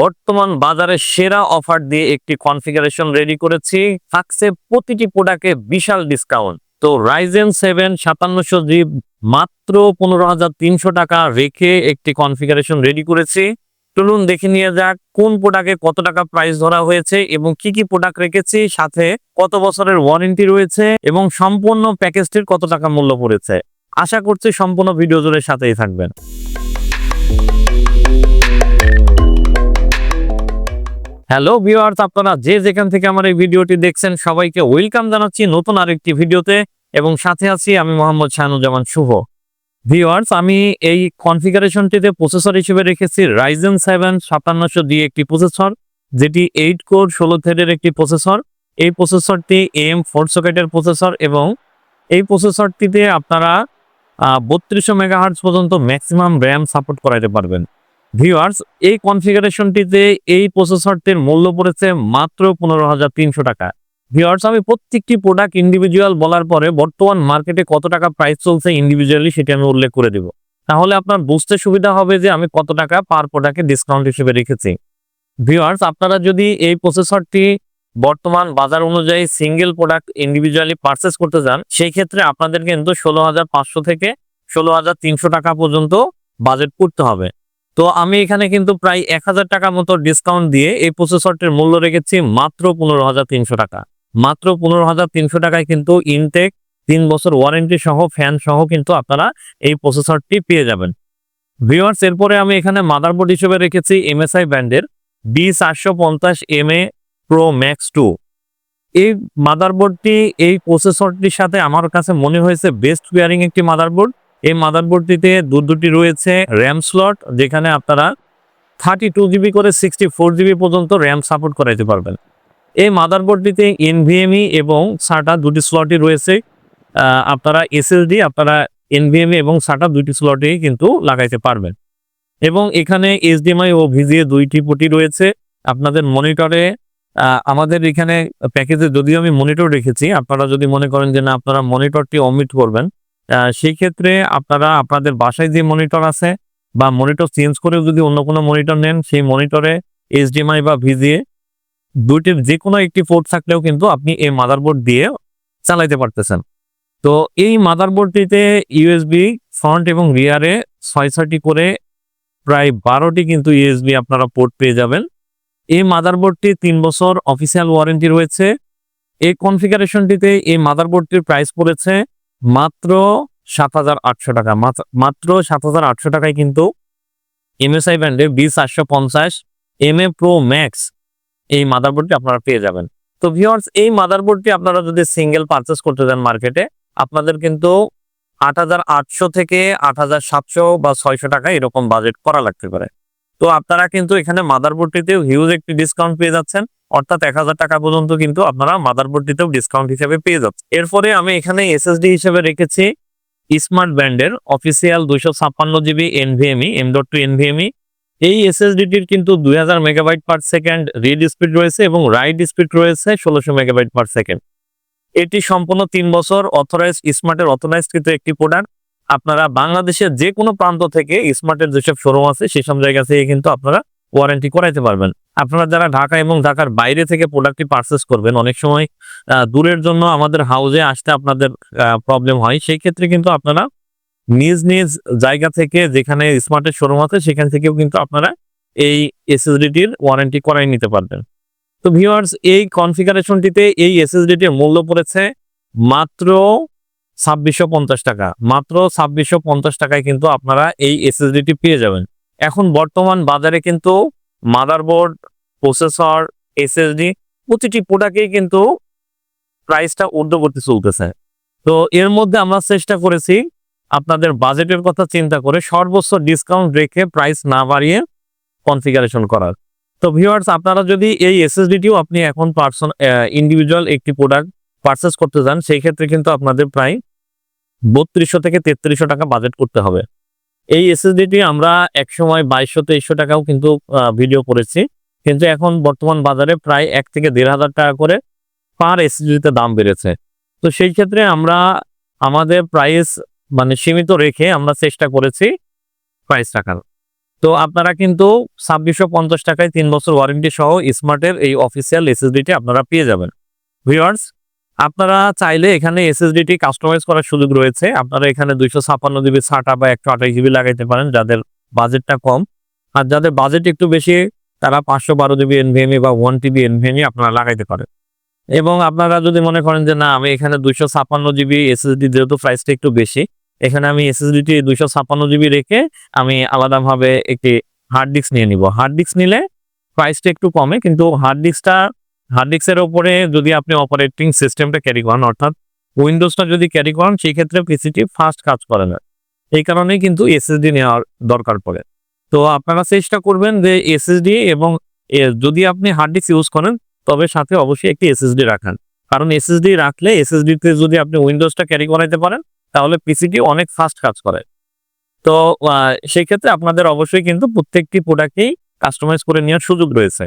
বর্তমান বাজারে সেরা অফার দিয়ে একটি কনফিগারেশন রেডি করেছি। থাকছে প্রতিটি প্রোডাক্টে বিশাল ডিসকাউন্ট তো রাইজেন সেভেন সাতান্নশো জি মাত্র পনেরো হাজার তিনশো টাকা রেখে একটি কনফিগারেশন রেডি করেছি। চলুন দেখে নিয়ে যাক কোন প্রোডাক্টে কত টাকা প্রাইস ধরা হয়েছে এবং কি কি প্রোডাক্ট রেখেছি, সাথে কত বছরের ওয়ারেন্টি রয়েছে এবং সম্পূর্ণ প্যাকেজটির কত টাকা মূল্য পড়েছে। আশা করছি সম্পূর্ণ ভিডিও জুড়ে সাথেই থাকবেন। হ্যালো ভিউয়ার্স আপনারা যে যেখান থেকে আমার এই ভিডিওটি দেখছেন, সবাইকে ওয়েলকাম জানাচ্ছি নতুন আরেকটি ভিডিওতে এবং সাথে আছি আমি মোহাম্মদ শাহানুজ্জামান শুভ। ভিউয়ার্স আমি এই কনফিগারেশনটিতে প্রসেসর হিসেবে রেখেছি রাইজেন সেভেন সাতান্নশো দিয়ে একটি প্রসেসর যেটি এইট কোর ষোলো থ্রেডের একটি প্রসেসর এই প্রসেসরটি এম ফোর সকেটের প্রসেসর এবং এই প্রসেসরটিতে আপনারা বত্রিশশো মেগাহার্টস পর্যন্ত ম্যাক্সিমাম র্যাম সাপোর্ট করাইতে পারবেন। ভিউয়ার্স এই কনফিগারেশনটিতে এই প্রসেসরটির মূল্য পড়েছে মাত্র পনেরো হাজার তিনশো টাকা। ভিউয়ার্স আমি প্রত্যেকটি প্রোডাক্ট ইন্ডিভিজুয়াল বলার পরে বর্তমান মার্কেটে কত টাকা প্রাইস চলছে ইন্ডিভিজুয়ালি সেটি আমি উল্লেখ করে দিব। তাহলে আপনার বুঝতে সুবিধা হবে যে আমি কত টাকা পার প্রোডাক্টে ডিসকাউন্ট হিসেবে রেখেছি। ভিউয়ার্স আপনারা যদি এই প্রসেসরটি বর্তমান বাজার অনুযায়ী সিঙ্গেল প্রোডাক্ট ইন্ডিভিজুয়ালি পারচেস করতে চান, সেই ক্ষেত্রে আপনাদের কিন্তু ষোলো হাজার পাঁচশো থেকে ষোলো হাজার তিনশো টাকা পর্যন্ত বাজেট করতে হবে। তো আমি এখানে কিন্তু প্রায় এক হাজার টাকা মতো ডিসকাউন্ট দিয়ে এই প্রসেসরটির মূল্য রেখেছি মাত্র পনেরো হাজার তিনশো টাকা। মাত্র পনেরো হাজার তিনশো টাকায় কিন্তু ইনটেক তিন বছর ওয়ারেন্টি সহ ফ্যান সহ কিন্তু আপনারা এই প্রসেসরটি পেয়ে যাবেন। ভিওয়ার্স এরপরে আমি এখানে মাদারবোর্ড হিসেবে রেখেছি এমএসআই ব্র্যান্ডের বি চারশো পঞ্চাশ M A pro max two এই মাদারবোর্ডটি এই প্রসেসরটির সাথে আমার কাছে মনে হয়েছে বেস্ট পেয়ারিং একটি মাদারবোর্ড এই মাদারবোর্ডটিতে দু দুটি রয়েছে র্যাম স্লট যেখানে আপনারা থার্টি টু জিবি করে সিক্সটি ফোর জিবি পর্যন্ত র্যাম সাপোর্ট করাইতে পারবেন। এই মাদারবোর্ডটিতে এনভিএমই এবং সাটা দুটি স্লটই রয়েছে। আপনারা এসএসডি আপনারা এনভিএমই এবং সাটা দুটি স্লটেই কিন্তু লাগাইতে পারবেন। এবং এখানে এইচডিএমআই ও ভিজিএ দুইটি পুটি রয়েছে। আপনাদের মনিটরে আমাদের এখানে প্যাকেজে যদিও আমি মনিটর রেখেছি, আপনারা যদি মনে করেন যে না, আপনারা মনিটরটি অমিট করবেন সেই ক্ষেত্রে আপনারা, আপনাদের বাসায় যে মনিটর আছে বা মনিটর চেঞ্জ করেও যদি অন্য কোনো মনিটর নেন, সেই মনিটরে এইচডিএমআই বা ভিজিএ দুইটির যে কোনো একটি পোর্ট থাকলেও কিন্তু আপনি এই মাদারবোর্ড দিয়ে চালাইতে পারতেছেন। তো এই মাদারবোর্ডটিতে ইউএসবি ফ্রন্ট এবং রিয়ারে ছয়, ছয়টি করে প্রায় বারোটি কিন্তু ইউএসবি আপনারা পোর্ট পেয়ে যাবেন। এই মাদারবোর্ডটি তিন বছর অফিসিয়াল ওয়ারেন্টি রয়েছে। এই কনফিগারেশনটিতে এই মাদারবোর্ডটির প্রাইস পড়েছে মাত্র সাত হাজার আটশো টাকা। মাত্র- সাত হাজার আটশো টাকায় কিন্তু এমএসআই ব্র্যান্ডের বি চারশো পঞ্চাশ এম এ প্রো ম্যাক্স এই মাদারবোর্ডটি আপনারা পেয়ে যাবেন। তো ভিউয়ার্স এই মাদারবোর্ডটি আপনারা যদি সিঙ্গেল পারচেস করতে যান মার্কেটে আপনাদের কিন্তু আট হাজার আটশো থেকে আট হাজার সাতশো বা ছয়শো টাকা এরকম বাজেট করা লাগতে পারে। তো আপনারা কিন্তু এখানে মাদারবোর্ডটিতেও হিউজ একটি ডিসকাউন্ট পেয়ে যাচ্ছেন। অর্থাৎ এক হাজার টাকা পর্যন্ত কিন্তু আপনারা মাদারবোর্ডটিতেও ডিসকাউন্ট হিসেবে পেয়ে যাচ্ছেন। এরপরে আমি এখানে এসএসডি হিসেবে রেখেছি স্মার্ট ব্যান্ডের অফিসিয়াল দুইশো ছাপ্পান্ন GB NVMe M dot two NVMe এই এসএসডিটির কিন্তু দুই হাজার megabyte per second read speed রয়েছে এবং রাইড স্পিড রয়েছে ষোলোশো মেগাবাইট পার সেকেন্ড এটি সম্পূর্ণ তিন বছর অথরাইজড স্মার্টের অথরাইজড কিন্তু একটি প্রোডাক্ট আপনারা বাংলাদেশের যে কোনো প্রান্ত থেকে স্মার্টের যেসব শোরুম আছে, সেসব জায়গা থেকে কিন্তু আপনারা ওয়ারেন্টি করাইতে পারবেন। আপনারা যারা ঢাকা এবং ঢাকার বাইরে থেকে প্রোডাক্টটি পারচেস করবেন, অনেক সময় দূরের জন্য আমাদের হাউজে আসতে আপনাদের প্রবলেম হয়। সেই ক্ষেত্রে কিন্তু আপনারা নিজ নিজ জায়গা থেকে যেখানে স্মার্টের শোরুম আছে, সেখান থেকেও কিন্তু আপনারা এই এসএসডিটির ওয়ারেন্টি করাই নিতে পারবেন। তো ভিউয়ার্স এই কনফিগারেশনটিতে এই এসএসডিটির মূল্য পড়েছে মাত্র ছাব্বিশশো পঞ্চাশ টাকা। মাত্র ছাব্বিশশো পঞ্চাশ টাকায় কিন্তু আপনারা এই এসএসডিটি পেয়ে যাবেন। এখন বর্তমান বাজারে কিন্তু মাদারবোর্ড, প্রসেসর এসএসডি প্রতিটি প্রোডাক্টেই কিন্তু প্রাইসটা ঊর্ধ্বগতি চলতেছে। তো এর মধ্যে আমরা চেষ্টা করেছি আপনাদের বাজেটের কথা চিন্তা করে সর্বোচ্চ ডিসকাউন্ট রেখে প্রাইস না বাড়িয়ে কনফিগারেশন করার। তো ভিউয়ার্স আপনারা যদি এই এসএসডিটিও আপনি এখন পার্সন ইন্ডিভিজুয়াল একটি প্রোডাক্ট পারচেস করতে চান, সেই ক্ষেত্রে কিন্তু আপনাদের প্রায় বত্রিশশো থেকে তেত্রিশশো টাকা বাজেট করতে হবে। এই এসএসডিটি আমরা একসময় বাইশশো, তেইশশো টাকাও কিন্তু ভিডিও করেছি। কিন্তু এখন বর্তমান বাজারে প্রায় এক থেকে দেড় হাজার টাকা করে পার এসএসডিতে দাম বেড়েছে। তো সেই ক্ষেত্রে আমরা আমাদের প্রাইস মানে সীমিত রেখে আমরা চেষ্টা করেছি প্রাইস রাখার। তো আপনারা কিন্তু ছাব্বিশশো পঞ্চাশ টাকায় তিন বছর ওয়ারেন্টি সহ স্মার্টের এই অফিসিয়াল এসএসডিটি আপনারা পেয়ে যাবেন। ভিউয়ার্স আপনারা চাইলে এখানে এসএসডিটি কাস্টমাইজ করার সুযোগ রয়েছে। আপনারা এখানে দুইশো ছাপ্পান্ন জিবি সাটা বা একশো আঠাশ জিবি লাগাইতে পারেন, যাদের বাজেটটা কম। আর যাদের বাজেট একটু বেশি, তারা পাঁচশো বারো জিবি এনভিএমই বা ওয়ান টিবি এনভিএমই আপনারা লাগাইতে পারেন। এবং আপনারা যদি মনে করেন যে, না, আমি এখানে দুইশো ছাপ্পান্ন জিবি এসএসডি যেহেতু প্রাইসটা একটু বেশি, এখানে আমি এসএসডিটি দুইশো ছাপান্ন জিবি রেখে আমি আলাদাভাবে একটি হার্ড ডিস্ক নিয়ে নিব। হার্ড ডিস্ক নিলে প্রাইসটা একটু কমে, কিন্তু হার্ড ডিস্কটা হার্ড ডিস্কের ওপরে যদি আপনি অপারেটিং সিস্টেমটা ক্যারি করেন অর্থাৎ উইন্ডোজটা যদি ক্যারি করেন সেই ক্ষেত্রে পিসিটি ফাস্ট কাজ করে না। এই কারণেই কিন্তু এসএসডি নেওয়ার দরকার পড়ে। তো আপনারা চেষ্টা করবেন যে এসএসডি এবং যদি আপনি হার্ড ডিস্ক ইউজ করেন তবে সাথে অবশ্যই একটি এসএসডি রাখান। কারণ এসএসডি রাখলে এসএসডিতে যদি আপনি উইন্ডোজটা ক্যারি করাইতে পারেন তাহলে পিসিটি অনেক ফাস্ট কাজ করে। তো আহ, সেই ক্ষেত্রে আপনাদের অবশ্যই কিন্তু প্রত্যেকটি প্রোডাক্টেই কাস্টমাইজ করে নেওয়ার সুযোগ রয়েছে।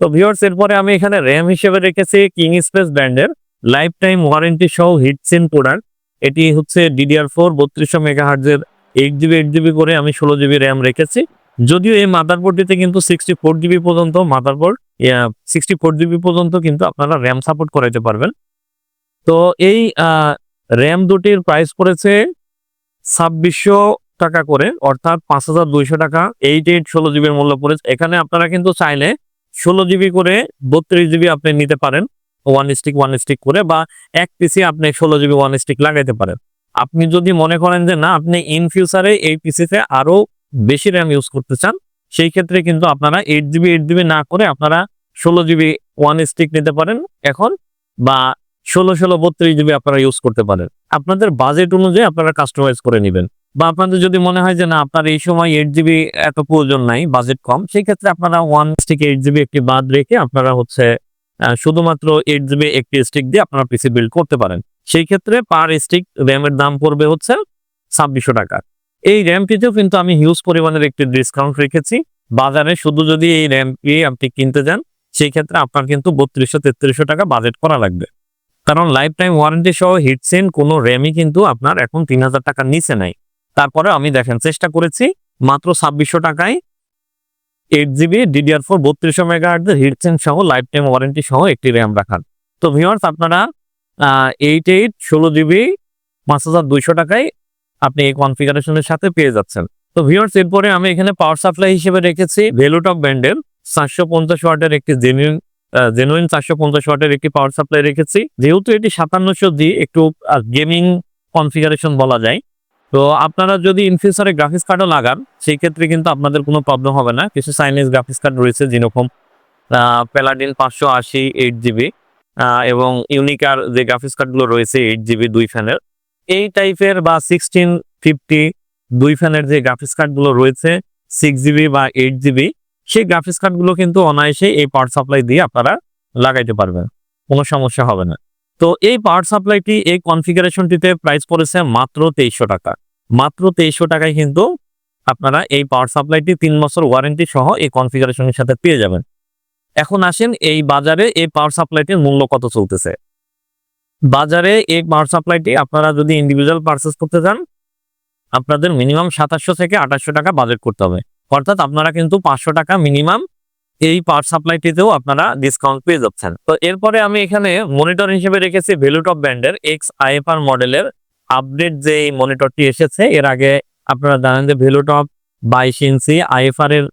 তো ভিউয়ার্স এরপরে আমি এখানে র্যাম হিসেবে রেখেছি কিং স্পেস ব্র্যান্ডের লাইফ টাইম ওয়ারেন্টি সহ হিটসিন প্রোডাক্ট এটি হচ্ছে ডিডিআর ফোর বত্রিশশো মেগাহার্জের এইট জিবি এইট জিবি করে আমি ষোলো জিবি র্যাম রেখেছি। যদিও এই মাদারবোর্ডটিতে কিন্তু সিক্সটি ফোর জিবি পর্যন্ত মাদারবোর্ড সিক্সটি ফোর জিবি পর্যন্ত কিন্তু আপনারা র্যাম সাপোর্ট করাইতে পারবেন। তো এই র্যাম দুটির প্রাইস পড়েছে ছাব্বিশশো টাকা করে, অর্থাৎ পাঁচ হাজার দুইশো টাকা এইট এইট ষোলো জিবির মূল্য পড়েছে। এখানে আপনারা কিন্তু চাইলে ষোলো জিবি করে বত্রিশ জিবি আপনি নিতে পারেন ওয়ান স্টিক ওয়ান স্টিক করে, বা এক পিসি আপনি ষোলো জিবি ওয়ান স্টিক লাগাইতে পারেন। আপনি যদি মনে করেন যে না, আপনি ইন ফিউচারে এই পিসিতে আরও বেশি র্যাম ইউজ করতে চান, সেই ক্ষেত্রে কিন্তু আপনারা এইট জিবি এইট জিবি না করে আপনারা ষোলো জিবি ওয়ান স্টিক নিতে পারেন এখন, বা ষোলো ষোলো, বত্রিশ জিবি আপনারা ইউজ করতে পারেন। আপনাদের বাজেট অনুযায়ী আপনারা কাস্টমাইজ করে নেবেন। বা আপনাদের যদি মনে হয় যে না, আপনার এই সময় এইট জিবি এত প্রয়োজন নাই বাজেট কম, সেই ক্ষেত্রে আপনারা ওয়ান স্টিক এইট জিবি একটি বাদ রেখে আপনারা হচ্ছে শুধুমাত্র এইট জিবি একটি স্টিক দিয়ে আপনারা পিসি বিল্ড করতে পারেন। সেই ক্ষেত্রে পার স্টিক র্যামের দাম পড়বে হচ্ছে ছাব্বিশশো টাকা। এই র্যামটিতেও কিন্তু আমি হিউজ পরিমাণের একটি ডিসকাউন্ট রেখেছি। বাজারে শুধু যদি এই র্যামটি আপনি কিনতে যান, সেই ক্ষেত্রে আপনার কিন্তু বত্রিশশো, তেত্রিশশো টাকা বাজেট করা লাগবে। কারণ লাইফ টাইম ওয়ারেন্টি সহ হিটসেন কোনো র্যামই কিন্তু আপনার এখন তিন হাজার টাকার নিচে নাই। তারপরে আমি দেখেন, চেষ্টা করেছি মাত্র ছাব্বিশশো টাকায় এইট জিবি ডিডিআর ফোর বত্রিশশো মেগাহার্টের হিটসেন সহ লাইফ টাইম ওয়ারেন্টি সহ একটি র্যাম রাখান তো ভিওয়ার্স আপনারা এইট এইট ষোলো জিবি পাঁচ হাজার দুইশো টাকায় আপনি এই কনফিগারেশনের সাথে পেয়ে যাচ্ছেন। তো ভিওয়ার্স এরপরে আমি এখানে পাওয়ার সাপ্লাই হিসেবে রেখেছি ভেলুটক ব্যান্ডের চারশো পঞ্চাশ ওয়াটের একটি জেনুইন জেনুইন চারশো পঞ্চাশ ওয়াটের একটি পাওয়ার সাপ্লাই রেখেছি। যেহেতু এটি সাতান্নশো দি একটু গেমিং কনফিগারেশন বলা যায় তো আপনারা যদি ইন ফিউচারে গ্রাফিক্স কার্ডও লাগান, সেই ক্ষেত্রে কিন্তু আপনাদের কোনো প্রবলেম হবে না। কিছু চাইনিজ গ্রাফিক্স কার্ড রয়েছে যেরকম প্যালাডিন পাঁচশো আশি এইট জিবি এবং ইউনিকার যে গ্রাফিক্স কার্ডগুলো রয়েছে এইট জিবি দুই ফ্যানের। এই টাইপের বা সিক্সটিন ফিফটি দুই ফ্যানের যে গ্রাফিক্স কার্ডগুলো রয়েছে সিক্স জিবি বা এইট জিবি সেই গ্রাফিক্স কার্ডগুলো কিন্তু অনায়াসে এই পাওয়ার সাপ্লাই দিয়ে আপনারা লাগাইতে পারবেন। কোনো সমস্যা হবে না। তো এই পাওয়ার সাপ্লাইটি এই কনফিগারেশনটিতে প্রাইস পড়েছে মাত্র তেইশশো টাকা। মাত্র তেইশশো টাকায় কিন্তু আপনারা এই পাওয়ার সাপ্লাইটি তিন বছর ওয়ারেন্টি সহ এই কনফিগারেশনের সাথে পেয়ে যাবেন। এখন আসেন এই বাজারে এই পাওয়ার সাপ্লাইটির মূল্য কত চলতেছে। বাজারে এই পাওয়ার সাপ্লাইটি আপনারা যদি ইন্ডিভিজুয়াল পারচেস করতে চান, আপনাদের মিনিমাম সাতাশশো থেকে আঠাশশো টাকা বাজেট করতে হবে। অর্থাৎ আপনারা কিন্তু পাঁচশো টাকা মিনিমাম এই পাওয়ার সাপ্লাইটিতেও আপনারা ডিসকাউন্ট পেয়ে যাচ্ছেন। তো এরপরে আমি এখানে মনিটর হিসেবে রেখেছি ভ্যালুটপ ব্র্যান্ডের এক্স আইএফআর মডেলের আপডেট যে এই মনিটরটি এসেছে, এর আগে আপনারা জানেন যে ভ্যালুটপ বাইশ ইঞ্চি আইএফআর এর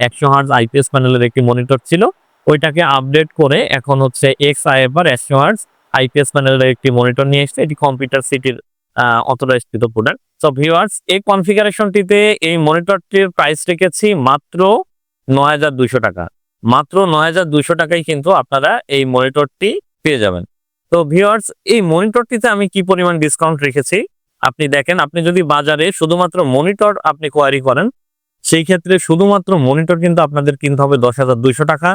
একশো হার্জ আইপিএস প্যানেলের একটি মনিটর ছিল। ওইটাকে আপডেট করে এখন হচ্ছে এক্স আইএফআর একশো হার্জ আইপিএস প্যানেলের একটি মনিটর নিয়ে এসেছে। এটি কম্পিউটার সিটির অথরাইজকৃত প্রোডাক্ট তো ভিউয়ার্স এই কনফিগারেশনটিতে এই মনিটরটির প্রাইস রেখেছি মাত্র নয় হাজার দুইশো টাকা। মাত্র নয় হাজার দুইশো টাকায় কিন্তু আপনারা এই মনিটরটি পেয়ে যাবেন। তো ভিউয়ার্স, এই মনিটরটিতে আমি কি পরিমাণ ডিসকাউন্ট রেখেছি? আপনি দেখেন, আপনি যদি বাজারে শুধুমাত্র মনিটর আপনি কোয়ারি করেন, সেই ক্ষেত্রে শুধুমাত্র মনিটর কিন্তু আপনাদের কিনতে হবে দশ হাজার দুইশো টাকা।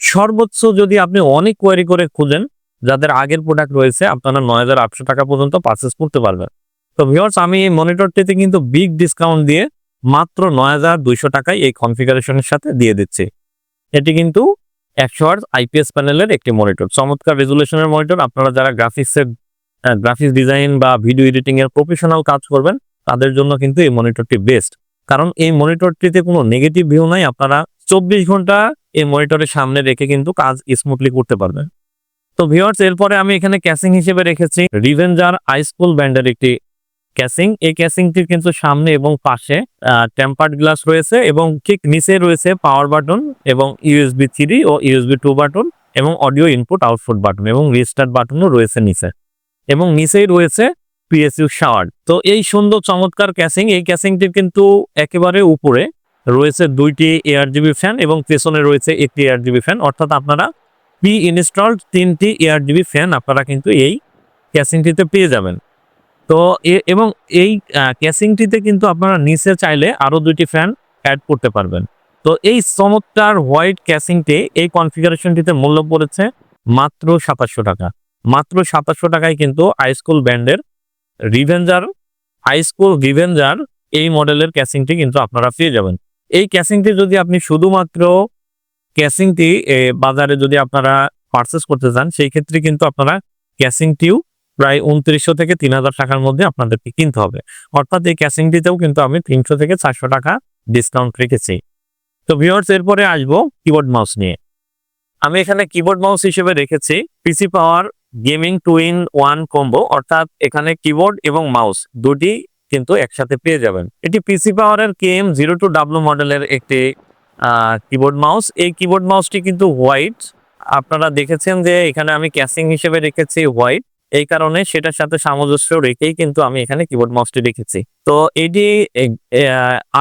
সর্বোচ্চ যদি আপনি অনেক কোয়ারি করে খুঁজেন, যাদের আগের প্রোডাক্ট রয়েছে, আপনারা নয় হাজার আটশো টাকা পর্যন্ত পারচেস করতে পারবেন। তো ভিউয়ার্স, আমি এই মনিটরটিতে কিন্তু বিগ ডিসকাউন্ট দিয়ে মাত্র নয় হাজার দুইশো টাকায় এই কনফিগারেশনের সাথে দিয়ে দিচ্ছে। এটি কিন্তু একশো আট আইপিএস প্যানেলের একটি মনিটর চমৎকার রেজুলেশনের মনিটর আপনারা যারা গ্রাফিক্সের গ্রাফিক্স ডিজাইন বা ভিডিও এডিটিং এর প্রফেশনাল কাজ করবেন, তাদের জন্য কিন্তু এই মনিটরটি বেস্ট কারণ এই মনিটরটিতে কোনো নেগেটিভ ভিউ নাই। আপনারা চব্বিশ ঘণ্টা এই মনিটরের সামনে রেখে কিন্তু কাজ স্মুথলি করতে পারবেন। তো ভিওয়ার্স এরপরে আমি এখানে ক্যাসিং হিসেবে রেখেছি। রিভেঞ্জার আইসকুল ব্যান্ডের একটি ক্যাসিং। এই ক্যাসিংটির কিন্তু সামনে এবং পাশে টেম্পার্ড গ্লাস রয়েছে এবং ঠিক নিচে রয়েছে পাওয়ার বাটন এবং ইউএসবি থ্রি ও ইউএসবি টু বাটন এবং অডিও ইনপুট আউটপুট বাটন এবং রিস্টার্ট বাটনও রয়েছে নিচে এবং নিচেই রয়েছে পিএসইউ শাওয়ার। তো এই সুন্দর চমৎকার ক্যাসিং, এই ক্যাসিংটির কিন্তু একেবারে উপরে রয়েছে দুইটি এয়ার জিবি ফ্যান এবং পেছনে রয়েছে একটি এয়ার জিবি ফ্যান অর্থাৎ আপনারা পি ইনস্টলড তিনটি এয়ার জিবি ফ্যান আপনারা কিন্তু এই ক্যাসিংটিতে পেয়ে যাবেন। তো এবং এই ক্যাসিংটিতে কিন্তু আপনারা নিচে চাইলে আরও দুইটি ফ্যান অ্যাড করতে পারবেন। তো এই চমৎকার হোয়াইট ক্যাসিংটি এই কনফিগারেশনটিতে মূল্য পড়েছে মাত্র সাতাশশো টাকা। মাত্র সাতাশশো টাকায় কিন্তু আইস্কুল ব্যান্ডের রিভেঞ্জার হাইস্কুল রিভেঞ্জার এই মডেলের ক্যাসিংটি কিন্তু আপনারা পেয়ে যাবেন। এই ক্যাসিংটি যদি আপনি শুধুমাত্র ক্যাসিংটি বাজারে যদি আপনারা পারচেস করতে চান, সেই ক্ষেত্রে কিন্তু আপনারা ক্যাসিংটিও প্রায় উনত্রিশশো থেকে তিন হাজার টাকার মধ্যে আপনাদেরকে কিনতে হবে। অর্থাৎ এই ক্যাসিংটিতেও কিন্তু আমি তিনশো থেকে চারশো টাকা ডিসকাউন্ট রেখেছি। তো ভিউয়ার্স এরপরে আসব কিবোর্ড মাউস নিয়ে। আমি এখানে কিবোর্ড মাউস হিসেবে রেখেছি PC Power gaming two in one combo অর্থাৎ এখানে কিবোর্ড এবং মাউস দুটি কিন্তু একসাথে পেয়ে যাবেন। এটি পিসি পাওয়ারের K M zero two W মডেলের একটি কিবোর্ড মাউস এই কিবোর্ড মাউসটি কিন্তু হোয়াইট আপনারা দেখেছেন যে এখানে আমি ক্যাসিং হিসেবে রেখেছি হোয়াইট এই কারণে সেটার সাথে সামঞ্জস্য রেখেই কিন্তু আমি এখানে কিবোর্ড মাউসটি রেখেছি। তো এটি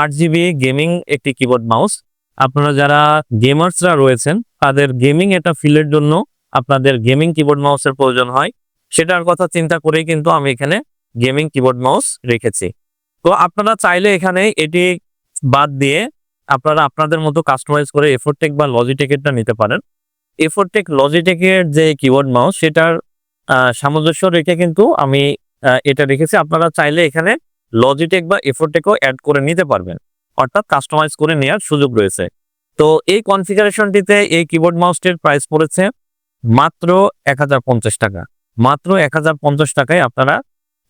আট জিবি গেমিং একটি কিবোর্ড মাউস আপনারা যারা গেমার্সরা রয়েছেন, তাদের গেমিং এটা ফিলের জন্য আপনাদের গেমিং কিবোর্ড মাউসের প্রয়োজন হয়। সেটার কথা চিন্তা করেই কিন্তু আমি এখানে গেমিং কিবোর্ড মাউস রেখেছি। তো আপনারা চাইলে এখানে এটি বাদ দিয়ে আপনারা আপনাদের মতো কাস্টমাইজ করে এফোরটেক বা লজিটেকেরটা নিতে পারেন। এফোরটেক লজিটেকের যে কিবোর্ড মাউস সেটার সামঞ্জস্য রেখে কিন্তু আমি এটা রেখেছি। আপনারা চাইলে এখানে লজিটেক বা এফোরটেকও অ্যাড করে নিতে পারবেন। অর্থাৎ কাস্টমাইজ করে নেওয়ার সুযোগ রয়েছে। তো এই কনফিগারেশনটিতে এই কিবোর্ড মাউসটির প্রাইস পড়েছে মাত্র এক হাজার পঞ্চাশ টাকা। মাত্র এক হাজার পঞ্চাশ টাকায় আপনারা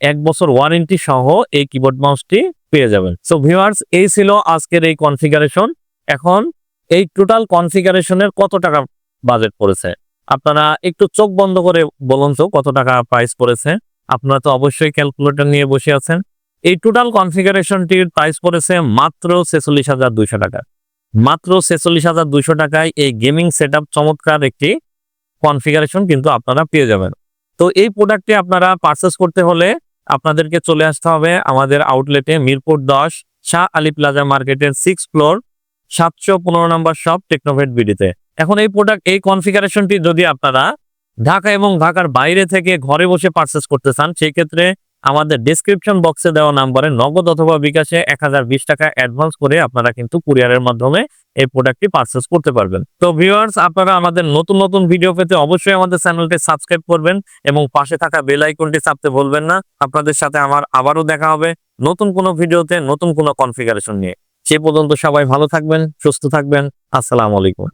এক বছর ওয়ারেন্টি সহ এই কিবোর্ড মাউসটি পেয়ে যাবেন। সো ভিউয়ার্স এই ছিল আজকের এই কনফিগারেশন এখন এই টোটাল কনফিগারেশনের কত টাকা বাজেট পড়েছে? আপনারা একটু চোখ বন্ধ করে বলুন তো কত টাকা প্রাইস পড়েছে। আপনারা তো অবশ্যই ক্যালকুলেটর নিয়ে বসে আছেন। এই টোটাল কনফিগারেশনটির প্রাইস পড়েছে মাত্র ছেচল্লিশ হাজার দুইশো টাকা। মাত্র ছেচল্লিশ হাজার দুইশো টাকায় এই গেমিং সেট চমৎকার একটি কনফিগারেশন কিন্তু আপনারা পেয়ে যাবেন। তো এই প্রোডাক্টটি আপনারা পারচেস করতে হলে আপনাদেরকে চলে আসতে হবে আমাদের আউটলেটে মিরপুর দশ, শাহ আলী প্লাজা মার্কেটের সিক্স ফ্লোর সাতশো পনেরো নম্বর শপ টেকনোভেট বিডিতে এখন এই প্রোডাক্ট এই কনফিগারেশনটি যদি আপনারা ঢাকা এবং ঢাকার বাইরে থেকে ঘরে বসে পারচেস করতে চান সেই ক্ষেত্রে আমাদের ডেসক্রিপশন বক্সে দেওয়া নাম্বারে নগদ অথবা বিকাশে এক হাজার বিশ টাকা অ্যাডভান্স করে আপনারা কিন্তু কুরিয়ারের মাধ্যমে এই প্রোডাক্টটি পারচেস করতে পারবেন। তো ভিউয়ার্স আপনারা আমাদের নতুন নতুন ভিডিও পেতে অবশ্যই আমাদের চ্যানেলটি সাবস্ক্রাইব করবেন এবং পাশে থাকা বেল আইকনটি চাপতে ভুলবেন না। আপনাদের সাথে আমার আবারও দেখা হবে নতুন কোনো ভিডিওতে নতুন কোনো কনফিগারেশন নিয়ে। সে পর্যন্ত সবাই ভালো থাকবেন, সুস্থ থাকবেন। আসসালামু আলাইকুম।